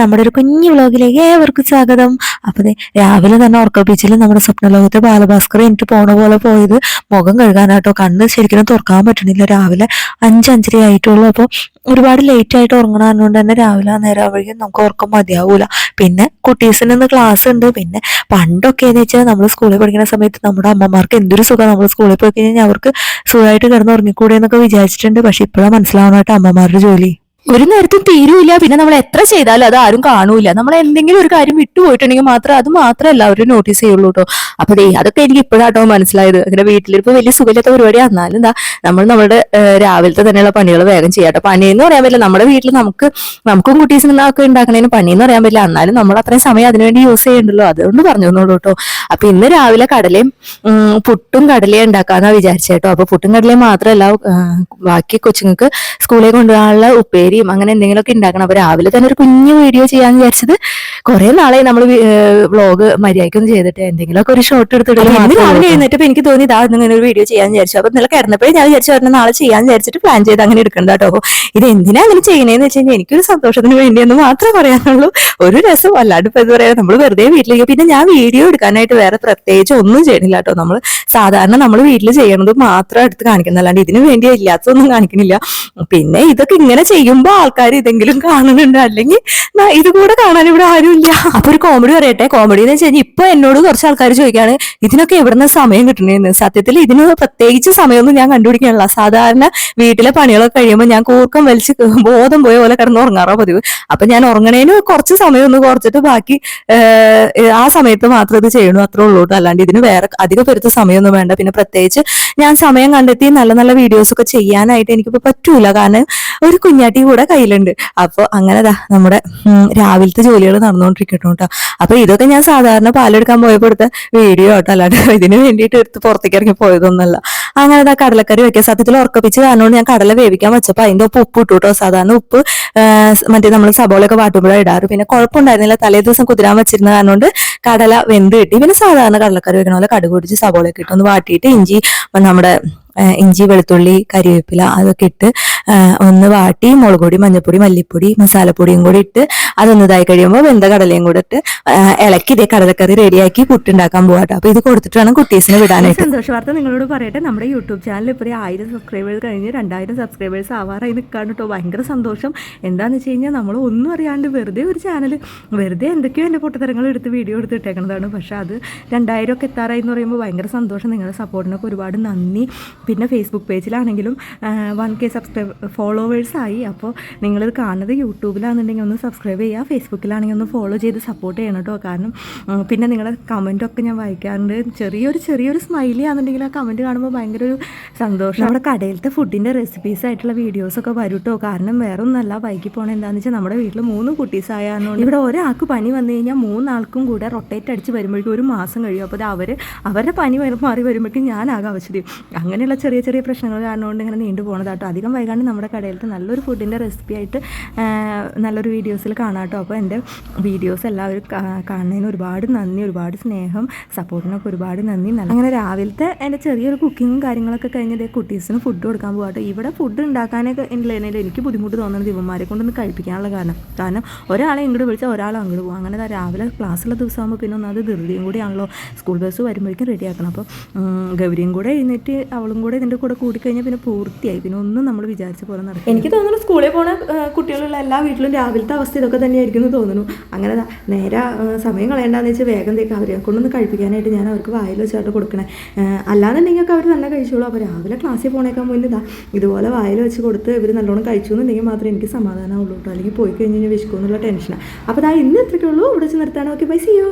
നമ്മുടെ ഒരു കുഞ്ഞു വ്ലോഗിലേക്ക് ഏവർക്കും സ്വാഗതം. അപ്പൊ രാവിലെ തന്നെ ഉറക്കപ്പിച്ചിൽ നമ്മുടെ സ്വപ്നലോകത്തെ ബാലഭാസ്കർ എനിക്ക് പോണ പോലെ പോയത്. മുഖം കഴുകാനാട്ടോ കണ്ണ് ശരിക്കും തുറക്കാൻ പറ്റണില്ല രാവിലെ അഞ്ച് അഞ്ചര ആയിട്ടുള്ളൂ. അപ്പോൾ ഒരുപാട് ലേറ്റ് ആയിട്ട് ഉറങ്ങണതുകൊണ്ട് തന്നെ രാവിലെ നേരം ആവുകയും നമുക്ക് ഉറക്കം മതിയാവൂല. പിന്നെ കുട്ടീസിന് ഇന്ന് ക്ലാസ് ഉണ്ട്. പിന്നെ പണ്ടൊക്കെ എന്ന് വെച്ചാൽ നമ്മൾ സ്കൂളിൽ പഠിക്കുന്ന സമയത്ത് നമ്മുടെ അമ്മമാർക്ക് എന്തൊരു സുഖം. നമ്മൾ സ്കൂളിൽ പോയി കഴിഞ്ഞാൽ അവർക്ക് സുഖമായിട്ട് കിടന്ന് ഉറങ്ങിക്കൂടെ എന്നൊക്കെ വിചാരിച്ചിട്ടുണ്ട്. പക്ഷെ ഇപ്പോഴാണ് മനസ്സിലാവണമായിട്ട് അമ്മമാരുടെ ജോലി. ഒരു നേരത്തും തീരൂല. പിന്നെ നമ്മൾ എത്ര ചെയ്താലും അത് ആരും കാണൂല. നമ്മൾ എന്തെങ്കിലും ഒരു കാര്യം വിട്ടുപോയിട്ടുണ്ടെങ്കിൽ മാത്രം അത് മാത്രമല്ല അവർ നോട്ടീസ് ചെയ്യുള്ളൂ കേട്ടോ അപ്പൊ ദേ അതൊക്കെ എനിക്ക് ഇപ്പോഴാട്ടോ മനസ്സിലായത്. അങ്ങനെ വീട്ടിലിപ്പോ വലിയ സുഖമില്ലാത്ത പരിപാടി എന്നാലും എന്താ നമ്മൾ നമ്മുടെ രാവിലത്തെ തന്നെയുള്ള പണികൾ വേഗം ചെയ്യാട്ടോ പണി എന്ന് പറയാൻ പറ്റില്ല. നമ്മുടെ വീട്ടിൽ നമുക്ക് നമുക്കും കുട്ടീസിനും ഒക്കെ ഉണ്ടാക്കണേന് പണി എന്ന് പറയാൻ പറ്റില്ല. എന്നാലും നമ്മൾ അത്രയും സമയം അതിനുവേണ്ടി യൂസ് ചെയ്യണ്ടല്ലോ. അതുകൊണ്ട് പറഞ്ഞു തന്നോളൂ കേട്ടോ അപ്പൊ ഇന്ന് രാവിലെ കടലയും പുട്ടും കടലയും ഉണ്ടാക്കാന്നാ വിചാരിച്ചേട്ടോ അപ്പൊ പുട്ടും കടലയും മാത്രമല്ല ബാക്കി കൊച്ചുങ്ങൾക്ക് സ്കൂളിൽ കൊണ്ടുപോകാനുള്ള ഉപ്പേരിയും അങ്ങനെ എന്തെങ്കിലുമൊക്കെ ഉണ്ടാക്കണം. അപ്പൊ രാവിലെ തന്നെ ഒരു കുഞ്ഞു വീഡിയോ ചെയ്യാന്ന് വിചാരിച്ചത് കുറെ നാളെ നമ്മൾ വ്ലോഗ് മര്യാദയ്ക്കൊന്നും ചെയ്തിട്ട് എന്തെങ്കിലുമൊക്കെ ഒരു ഷോട്ട് എടുത്തിട്ട് രാവിലെ എഴുന്നേറ്റപ്പോ എനിക്ക് തോന്നി ഇതാ ഇങ്ങനെ ഒരു വീഡിയോ ചെയ്യാന്ന് വിചാരിച്ചു. അപ്പൊ ഇന്നലെ കിടന്നപ്പോഴേ ഞാൻ വിചാരിച്ചു പറഞ്ഞാൽ നാളെ ചെയ്യാന്ന് വിചാരിച്ചിട്ട് പ്ലാൻ ചെയ്ത് അങ്ങനെ എടുക്കണ്ട കേട്ടോ അപ്പൊ ഇത് എന്തിനാ അങ്ങനെ ചെയ്യണേന്ന് വെച്ച് കഴിഞ്ഞാൽ എനിക്കൊരു സന്തോഷത്തിന് വേണ്ടിയെന്ന് മാത്രമേ പറയാനുള്ളൂ. ഒരു രസം അല്ലാണ്ട് ഇപ്പൊ എന്താ പറയാ നമ്മൾ വെറുതെ വീട്ടിലേക്ക് പിന്നെ ഞാൻ വീഡിയോ എടുക്കാനായിട്ട് വേറെ പ്രത്യേകിച്ച് ഒന്നും ചെയ്യണില്ല കേട്ടോ നമ്മൾ സാധാരണ നമ്മൾ വീട്ടിൽ ചെയ്യണത് മാത്രം എടുത്ത് കാണിക്കുന്നല്ലാണ്ട് ഇതിനു വേണ്ടി ഇല്ലാത്തതൊന്നും കാണിക്കണില്ല. പിന്നെ ഇതൊക്കെ ഇങ്ങനെ ചെയ്യുമ്പോൾ ആൾക്കാർ ഇതെങ്കിലും കാണുന്നുണ്ട്. അല്ലെങ്കിൽ ഇത് കൂടെ കാണാൻ ഇവിടെ ആരുമില്ല. അപ്പൊ ഒരു കോമഡി പറയട്ടെ. കോമഡി എന്ന് വെച്ച് കഴിഞ്ഞാൽ ഇപ്പൊ എന്നോട് കുറച്ച് ആൾക്കാർ ചോദിക്കാണ് ഇതിനൊക്കെ എവിടുന്ന സമയം കിട്ടണേന്ന്? സത്യത്തിൽ ഇതിന് പ്രത്യേകിച്ച് സമയമൊന്നും ഞാൻ കണ്ടുപിടിക്കാനില്ല സാധാരണ വീട്ടിലെ പണികളൊക്കെ കഴിയുമ്പോൾ ഞാൻ കൂർക്കം വലിച്ച് ബോധം പോയ പോലെ കിടന്ന് ഉറങ്ങാറോ പതിവ്. അപ്പൊ ഞാൻ ഉറങ്ങണേന് കുറച്ച് സമയം ഒന്ന് കുറച്ചിട്ട് ബാക്കി ആ സമയത്ത് മാത്രം ഇത് ചെയ്യണു അത്രേ ഉള്ളൂ കേട്ടോ. അല്ലാണ്ട് ഇതിന് വേറെ അധിക പെരുത്ത സമയമൊന്നും വേണ്ട. പിന്നെ പ്രത്യേകിച്ച് ഞാൻ സമയം കണ്ടെത്തി നല്ല നല്ല വീഡിയോസ് ഒക്കെ ചെയ്യാനായിട്ട് എനിക്കിപ്പോ പറ്റൂല. കാരണം ഒരു കുഞ്ഞാട്ടി കൂടെ കയ്യിലുണ്ട്. അപ്പൊ അങ്ങനെതാ നമ്മുടെ രാവിലത്തെ ജോലികൾ നടന്നുകൊണ്ടിരിക്കട്ടോ കേട്ടോ. അപ്പൊ ഇതൊക്കെ ഞാൻ സാധാരണ പാലെടുക്കാൻ പോയപ്പോ എടുത്ത വീഡിയോ കേട്ടോ. അല്ലാണ്ട് ഇതിന് വേണ്ടിയിട്ട് എടുത്ത് പുറത്തേക്ക് ഇറങ്ങി പോയതൊന്നല്ല അങ്ങനെ ആ കടലക്കറി വെക്കുക സത്യത്തിൽ ഉറക്കപ്പിച്ച് കാരണം ഞാൻ കടല വേവിക്കാൻ വെച്ചപ്പോ അതിന്റെ ഒപ്പം ഉപ്പ് ഇട്ടു കേട്ടോ. സാധാരണ ഉപ്പ് മറ്റേ നമ്മൾ സബോളയൊക്കെ വാട്ടുമ്പോഴാണ് ഇടാറ്. പിന്നെ കുഴപ്പമുണ്ടായിരുന്നില്ല തലേ ദിവസം കുതിരാൻ വെച്ചിരുന്ന കാരണം കടല വെന്ത് കിട്ടി. പിന്നെ സാധാരണ കടലക്കറി വെക്കണ പോലെ കടുക് പൊടിച്ച് സബോളയൊക്കെ ഇട്ടൊന്ന് വാട്ടിയിട്ട് ഇഞ്ചി നമ്മുടെ ഇഞ്ചി വെളുത്തുള്ളി കരിവേപ്പില അതൊക്കെ ഇട്ട് ഒന്ന് വാട്ടി മുളക് പൊടി മഞ്ഞൾപ്പൊടി മല്ലിപ്പൊടി മസാലപ്പൊടിയും കൂടി ഇട്ട് അതൊന്ന് ഇതായി കഴിയുമ്പോൾ വെന്ത കടലയും കൂടെ ഇട്ട് ഇളക്കി ഇതേ കടലക്കറി റെഡിയാക്കി പുട്ടുണ്ടാക്കാൻ പോകാട്ടോ അപ്പൊ ഇത് കൊടുത്തിട്ട് വേണം കുട്ടീസിനെ വിടാനായിട്ട്. സന്തോഷ വാർത്ത നിങ്ങളോട് പറയട്ടെ. നമ്മുടെ യൂട്യൂബ് ചാനൽ ഇപ്പോൾ ആയിരം സബ്സ്ക്രൈബേഴ്സ് കഴിഞ്ഞ് രണ്ടായിരം സബ്സ്ക്രൈബേഴ്സ് ആവാറായി നിൽക്കാണ് കേട്ടോ ഭയങ്കര സന്തോഷം. എന്താണെന്ന് വെച്ച് കഴിഞ്ഞാൽ നമ്മൾ ഒന്നും അറിയാണ്ട് വെറുതെ ഒരു ചാനൽ വെറുതെ എന്തൊക്കെയോ എന്റെ പൊട്ടത്തരങ്ങൾ എടുത്ത് വീഡിയോ എടുത്ത് ഇട്ടേക്കുന്നതാണ് പക്ഷേ അത് രണ്ടായിരം ഒക്കെ എത്താറായി എന്ന് പറയുമ്പോൾ ഭയങ്കര സന്തോഷം. നിങ്ങളുടെ സപ്പോർട്ടിനൊക്കെ ഒരുപാട് നന്ദി. പിന്നെ ഫേസ്ബുക്ക് പേജിലാണെങ്കിലും വൺ കെ സബ്സ്ക്രൈബ് ഫോളോവേഴ്സായി അപ്പോൾ നിങ്ങളിത് കാണുന്നത് യൂട്യൂബിലാണെന്നുണ്ടെങ്കിൽ ഒന്ന് സബ്സ്ക്രൈബ് ചെയ്യുക ഫേസ്ബുക്കിലാണെങ്കിൽ ഒന്ന് ഫോളോ ചെയ്ത് സപ്പോർട്ട് ചെയ്യണം കേട്ടോ. കാരണം പിന്നെ നിങ്ങളുടെ കമന്റൊക്കെ ഞാൻ വായിക്കാറുണ്ട്. ചെറിയൊരു ചെറിയൊരു സ്മൈലി ആണെന്നുണ്ടെങ്കിൽ ആ കമന്റ് കാണുമ്പോൾ ഭയങ്കര ഒരു സന്തോഷം. നമ്മുടെ കടയിലത്തെ ഫുഡിന്റെ റെസിപ്പീസ് ആയിട്ടുള്ള വീഡിയോസ് ഒക്കെ വരുട്ടോ? കാരണം വേറെ ഒന്നല്ല വൈകി പോകണ എന്താണെന്ന് വെച്ചാൽ നമ്മുടെ വീട്ടിൽ മൂന്ന് കുട്ടീസ് ആയതുകൊണ്ട് ഇവിടെ ഒരാൾക്ക് പനി വന്നു കഴിഞ്ഞാൽ മൂന്നാൾക്കും കൂടെ റൊട്ടേറ്റ് അടിച്ച് വരുമ്പോഴേക്കും ഒരു മാസം കഴിയും. അപ്പോൾ അവർ അവരുടെ പനി മാറി വരുമ്പോഴേക്കും ഞാനാകെ അവശ്യം അങ്ങനെയുള്ള ചെറിയ ചെറിയ പ്രശ്നങ്ങൾ കാരണം കൊണ്ട് ഇങ്ങനെ നീണ്ടു പോകുന്നതാട്ടോ അധികം വൈകാണ്ട് നമ്മുടെ കടയിലത്തെ നല്ലൊരു ഫുഡിന്റെ റെസിപ്പി ആയിട്ട് നല്ലൊരു വീഡിയോസിൽ കാണാട്ടോ അപ്പോൾ എന്റെ വീഡിയോസ് എല്ലാവരും കാണുന്നതിന് ഒരുപാട് നന്ദി ഒരുപാട് സ്നേഹം സപ്പോർട്ടിനൊക്കെ ഒരുപാട് നന്ദി. അങ്ങനെ രാവിലത്തെ എന്റെ ചെറിയൊരു കുക്കിങ്ങും കാര്യങ്ങളൊക്കെ കഴിഞ്ഞത് കുട്ടീസിന് ഫുഡ് കൊടുക്കാൻ പോകാട്ടോ ഇവിടെ ഫുഡ് ഉണ്ടാക്കാനൊക്കെ ഉള്ളതിൽ എനിക്ക് ബുദ്ധിമുട്ട് തോന്നുന്നത് ഇവന്മാരെ കൊണ്ടൊന്ന് കഴിപ്പിക്കാനുള്ള കാരണം. കാരണം ഒരാളെ ഇങ്ങോട്ട് വിളിച്ചാൽ ഒരാൾ അങ്ങോട്ട് പോകും അങ്ങനെ രാവിലെ ക്ലാസ്സുള്ള ദിവസമാകുമ്പോൾ പിന്നെ ഒന്നാമത് ധൃതിയും കൂടിയാണല്ലോ സ്കൂൾ ബസ് വരുമ്പോഴേക്കും റെഡി ആക്കണം. അപ്പോൾ ഗൗരിയും കൂടെ എഴുന്നേറ്റ് അവളും കൂടെ ഇതിന്റെ കൂടെ കൂടിക്കഴിഞ്ഞാൽ പിന്നെ പൂർത്തിയായി. പിന്നെ ഒന്നും നമ്മൾ വിചാരിച്ച പോലെ നടക്കും എനിക്ക് തോന്നുന്നു സ്കൂളിൽ പോണ കുട്ടികളുള്ള എല്ലാ വീട്ടിലും രാവിലത്തെ അവസ്ഥ ഇതൊക്കെ തന്നെയായിരിക്കും എന്ന് തോന്നുന്നു. അങ്ങനെ നേരെ സമയം കളയണ്ടെന്ന് വെച്ചാൽ വേഗം തേക്ക് അവരെ കൊണ്ടൊന്ന് കഴിപ്പിക്കാനായിട്ട് ഞാൻ അവർക്ക് വായിൽ വെച്ചായിട്ട് കൊടുക്കണേ. അല്ലാന്നുണ്ടെങ്കിൽ അവർ തന്നെ കഴിച്ചോളൂ. അപ്പോൾ രാവിലെ ക്ലാസ്സിൽ പോണേക്കാൻ മുന്നേ ഇതാ ഇതുപോലെ വായിൽ വെച്ച് കൊടുത്ത് ഇവർ നല്ലോണം കഴിച്ചു എന്നുണ്ടെങ്കിൽ മാത്രമേ എനിക്ക് സമാധാനമുള്ളൂ കേട്ടോ. അല്ലെങ്കിൽ പോയി കഴിഞ്ഞ് കഴിഞ്ഞാൽ വിശക്കുമെന്നുള്ള ടെൻഷനാണ് അപ്പോൾ അതാ ഇന്ന് എത്രയ്ക്കുള്ളൂ ഇവിടെ വെച്ച് നിർത്താണ് ഓക്കെ ബൈ സിയോ